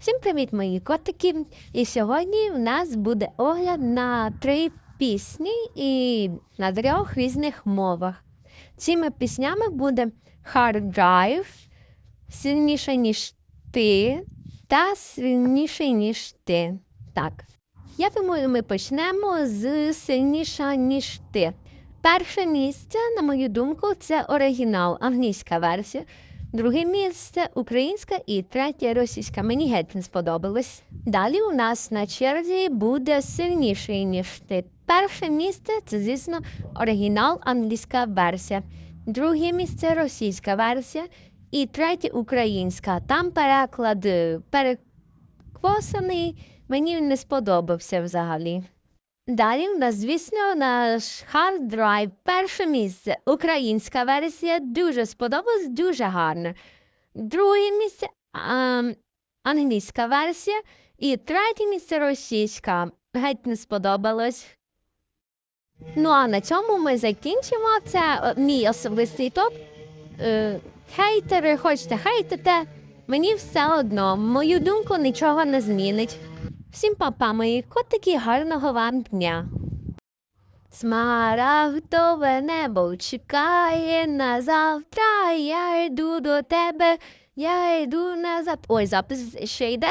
Всім привіт, мої котики! І сьогодні в нас буде огляд на три пісні і на трьох різних мовах. Цими піснями буде Hard Drive, сильніше, ніж ти, та сильніше, ніж ти. Так. Я думаю, ми почнемо з сильніша, ніж ти. Перше місце, на мою думку, це оригінал, англійська версія. Друге місце українська і третє російська. Мені геть не сподобалось. Далі у нас на черзі буде сильніший, ніж ти. Перше місце це, звісно, оригінал англійська версія. Друге місце російська версія. І третє українська. Там переклад е, переквосаний. Мені не сподобався взагалі. Далі у нас, звісно, наш Hard Drive. Перше місце. Українська версія дуже сподобалась, дуже гарна. Друге місце ам, англійська версія. І третє місце російська. Геть не сподобалось. Ну а на цьому ми закінчимо. Це е, мій особистий топ. Е, хейтери, хочете хейтите. Мені все одно. Мою думку нічого не змінить. Всім папа, мої котики, гарного вам дня. Смарагдове небо чекає на завтра. Я йду до тебе, я йду назад. Ой, запис ще йде.